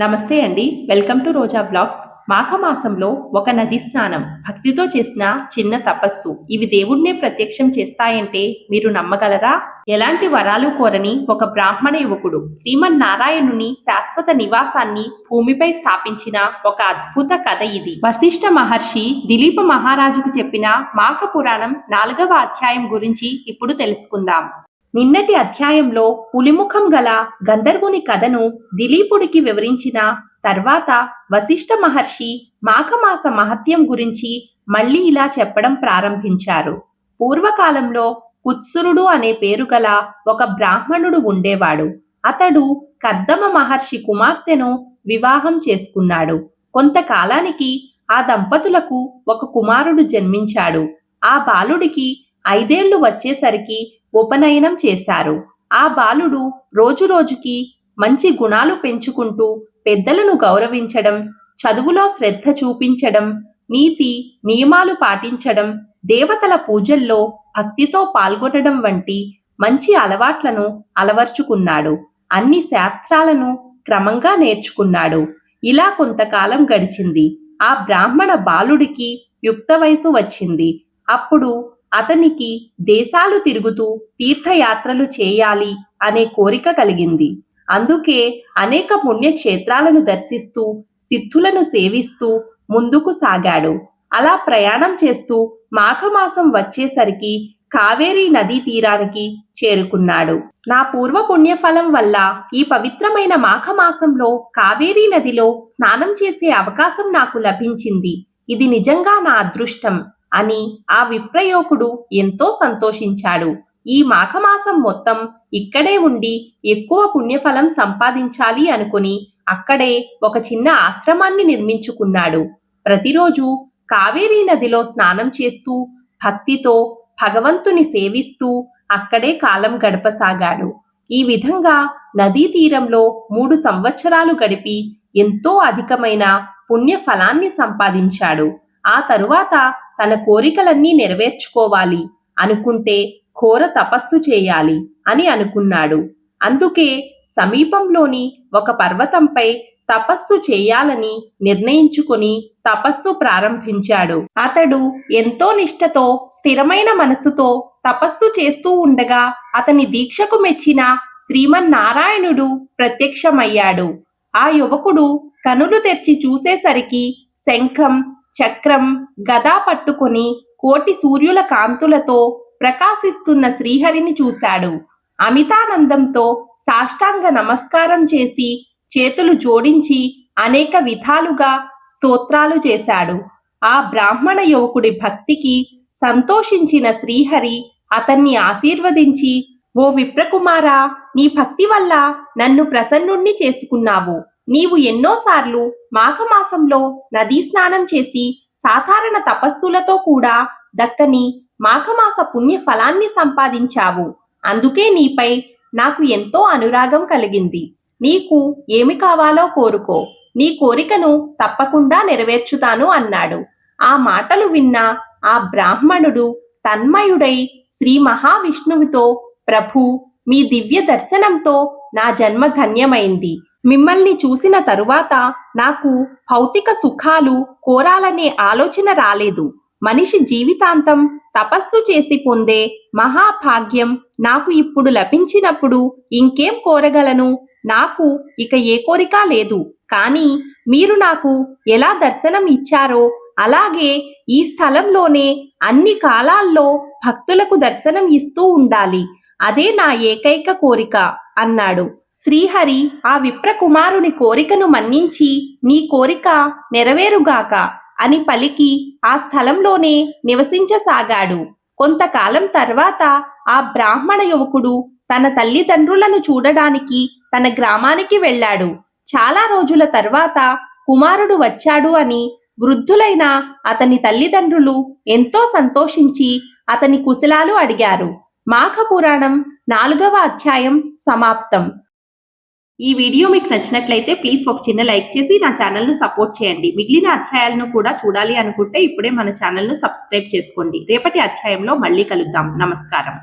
నమస్తే అండి. Welcome to Roja blogs. మాఘమాసంలో ఒక నది స్నానం భక్తితో చేసిన చిన్న తపస్సు. ఇవి దేవుణ్ణే ప్రత్యక్షం చేస్తాయంటే మీరు నమ్మగలరా? ఎలాంటి వరాలు కోరని ఒక బ్రాహ్మణ యువకుడు శ్రీమన్నారాయణుని శాశ్వత నివాసాన్ని భూమిపై స్థాపించిన ఒక అద్భుత కథ ఇది. వశిష్ఠ మహర్షి దిలీప మహారాజుకు చెప్పిన మాఘ పురాణం నాలుగవ అధ్యాయం గురించి ఇప్పుడు తెలుసుకుందాం. నిన్నటి అధ్యాయంలో పులిముఖం గల గంధర్వుని కథను దిలీపుడికి వివరించిన తర్వాత వశిష్ఠ మహర్షి మాఘమాస మహత్యం గురించి మళ్ళీ ఇలా చెప్పడం ప్రారంభించారు. పూర్వకాలంలో కుత్సురుడు అనే పేరు గల ఒక బ్రాహ్మణుడు ఉండేవాడు. అతడు కర్దమ మహర్షి కుమార్తెను వివాహం చేసుకున్నాడు. కొంతకాలానికి ఆ దంపతులకు ఒక కుమారుడు జన్మించాడు. ఆ బాలుడికి ఐదేళ్ళు వచ్చేసరికి ఉపనయనం చేశారు. ఆ బాలుడు రోజురోజుకి మంచి గుణాలు పెంచుకుంటూ పెద్దలను గౌరవించడం చదువులో శ్రద్ధ చూపించడం నీతి నియమాలు పాటించడం దేవతల పూజల్లో భక్తితో పాల్గొనడం వంటి మంచి అలవాట్లను అలవర్చుకున్నాడు. అన్ని శాస్త్రాలను క్రమంగా నేర్చుకున్నాడు. ఇలా కొంతకాలం గడిచింది. ఆ బ్రాహ్మణ బాలుడికి యుక్త వయసు వచ్చింది. అప్పుడు అతనికి దేశాలు తిరుగుతూ తీర్థయాత్రలు చేయాలి అనే కోరిక కలిగింది. అందుకే అనేక పుణ్యక్షేత్రాలను దర్శిస్తూ సిద్ధులను సేవిస్తూ ముందుకు సాగాడు. అలా ప్రయాణం చేస్తూ మాఘమాసం వచ్చేసరికి కావేరీ నదీ తీరానికి చేరుకున్నాడు. నా పూర్వ పుణ్యఫలం వల్ల ఈ పవిత్రమైన మాఘమాసంలో కావేరీ నదిలో స్నానం చేసే అవకాశం నాకు లభించింది. ఇది నిజంగా నా అదృష్టం. అని ఆ విప్రయోకుడు ఎంతో సంతోషించాడు. ఈ మాఘమాసం మొత్తం ఇక్కడే ఉండి ఎక్కువ పుణ్యఫలం సంపాదించాలి అనుకుని అక్కడే ఒక చిన్న ఆశ్రమాన్ని నిర్మించుకున్నాడు. ప్రతిరోజు కావేరీ నదిలో స్నానం చేస్తూ భక్తితో భగవంతుని సేవిస్తూ అక్కడే కాలం గడపసాగాడు. ఈ విధంగా నదీ తీరంలో మూడు సంవత్సరాలు గడిపి ఎంతో అధికమైన పుణ్యఫలాన్ని సంపాదించాడు. ఆ తరువాత తన కోరికలన్నీ నెరవేర్చుకోవాలి. అనుకుంటే ఘోర తపస్సు చేయాలి అని అనుకున్నాడు. అందుకే సమీపంలోని ఒక పర్వతంపై తపస్సు చేయాలని నిర్ణయించుకుని తపస్సు ప్రారంభించాడు. అతడు ఎంతో నిష్టతో స్థిరమైన మనసుతో తపస్సు చేస్తూ ఉండగా అతని దీక్షకు మెచ్చిన శ్రీమన్నారాయణుడు ప్రత్యక్షమయ్యాడు. ఆ యువకుడు కనులు తెరిచి చూసేసరికి శంఖం చక్రం గదా పట్టుకొని కోటి సూర్యుల కాంతులతో ప్రకాశిస్తున్న శ్రీహరిని చూశాడు. అమితానందంతో సాష్టాంగ నమస్కారం చేసి చేతులు జోడించి అనేక విధాలుగా స్తోత్రాలు చేశాడు. ఆ బ్రాహ్మణ యువకుడి భక్తికి సంతోషించిన శ్రీహరి అతన్ని ఆశీర్వదించి ఓ విప్రకుమారా నీ భక్తి వల్ల నన్ను ప్రసన్నుణ్ణి చేసుకున్నావు. నీవు ఎన్నోసార్లు మాఘమాసంలో నదీ స్నానం చేసి సాధారణ తపస్సులతో కూడా దక్కని మాఘమాస పుణ్య ఫలాన్ని సంపాదించావు. అందుకే నీపై నాకు ఎంతో అనురాగం కలిగింది. నీకు ఏమి కావాలో కోరుకో. నీ కోరికను తప్పకుండా నెరవేర్చుతాను అన్నాడు. ఆ మాటలు విన్న ఆ బ్రాహ్మణుడు తన్మయుడై శ్రీ మహావిష్ణువుతో ప్రభు మీ దివ్య దర్శనంతో నా జన్మ ధన్యమైంది. మిమ్మల్ని చూసిన తరువాత నాకు భౌతిక సుఖాలు కోరాలనే ఆలోచన రాలేదు. మనిషి జీవితాంతం తపస్సు చేసి పొందే మహాభాగ్యం నాకు ఇప్పుడు లభించినప్పుడు ఇంకేం కోరగలను? నాకు ఇక ఏ కోరిక లేదు. కానీ మీరు నాకు ఎలా దర్శనం ఇచ్చారో అలాగే ఈ స్థలంలోనే అన్ని కాలాల్లో భక్తులకు దర్శనం ఇస్తూ ఉండాలి. అదే నా ఏకైక కోరిక అన్నాడు. శ్రీహరి ఆ విప్రకుమారుని కోరికను మన్నించి నీ కోరిక నెరవేరుగాక అని పలికి ఆ స్థలంలోనే నివసించసాగాడు. కొంతకాలం తర్వాత ఆ బ్రాహ్మణ యువకుడు తన తల్లిదండ్రులను చూడడానికి తన గ్రామానికి వెళ్ళాడు. చాలా రోజుల తర్వాత కుమారుడు వచ్చాడు అని వృద్ధులైన అతని తల్లిదండ్రులు ఎంతో సంతోషించి అతని కుశలాలు అడిగారు. మాఘ పురాణం నాలుగవ అధ్యాయం సమాప్తం. ఈ వీడియో మీకు నచ్చినట్లయితే ప్లీజ్ ఒక చిన్న లైక్ చేసి నా ఛానల్ను సపోర్ట్ చేయండి. మిగిలిన అధ్యాయాలను కూడా చూడాలి అనుకుంటే ఇప్పుడే మన ఛానల్ను సబ్స్క్రైబ్ చేసుకోండి. రేపటి అధ్యాయంలో మళ్ళీ కలుద్దాం. నమస్కారం.